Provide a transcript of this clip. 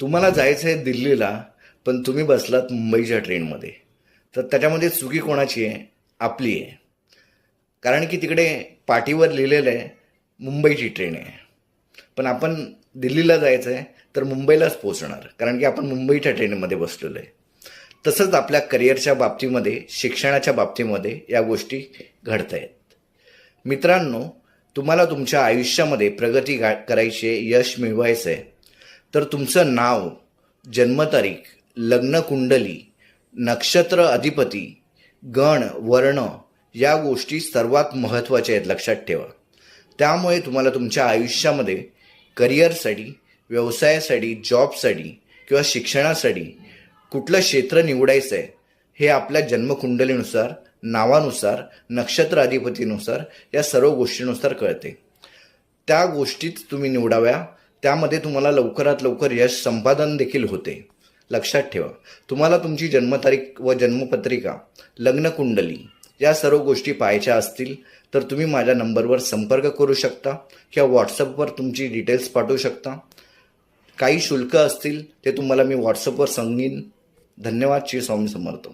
तुम्हाला जायचं आहे दिल्लीला पण तुम्ही बसलात मुंबईच्या ट्रेनमध्ये. तर त्याच्यामध्ये चुकी कोणाची आहे? आपली आहे. कारण की तिकडे पाठीवर लिहिलेलं आहे मुंबईची ट्रेन आहे. पण आपण दिल्लीला जायचं आहे तर मुंबईलाच पोहोचणार. कारण की आपण मुंबईच्या ट्रेनमध्ये बसलेलो आहे. तसंच आपल्या करिअरच्या बाबतीमध्ये शिक्षणाच्या बाबतीमध्ये या गोष्टी घडत आहेत मित्रांनो तुम्हाला तुमच्या आयुष्यामध्ये प्रगती गा करायची आहे, यश मिळवायचं आहे तर तुमचं नाव जन्मतारीख लग्नकुंडली नक्षत्र अधिपती गण वर्ण या गोष्टी सर्वात महत्त्वाच्या आहेत लक्षात ठेवा. त्यामुळे तुम्हाला तुमच्या आयुष्यामध्ये करिअरसाठी व्यवसायासाठी जॉबसाठी किंवा शिक्षणासाठी कुठलं क्षेत्र निवडायचं आहे हे आपल्या जन्मकुंडलीनुसार नावानुसार नक्षत्र अधिपतीनुसार या सर्व गोष्टीनुसार कळते. त्या गोष्टीच तुम्ही निवडाव्या त्यामध्ये तुम्हाला लवकरात लवकर यश संपादन देखील होते. लक्षात ठेवा. तुम्हाला तुमची जन्मतारीख व जन्मपत्रिका लग्नकुंडली या सर्व गोष्टी पाहायच्या असतील तर तुम्ही माझ्या नंबरवर संपर्क करू शकता किंवा व्हॉट्सअपवर तुमची डिटेल्स पाठवू शकता. काही शुल्क असतील ते तुम्हाला मी व्हॉट्सअपवर सांगेन. धन्यवाद. श्री स्वामी समर्थ.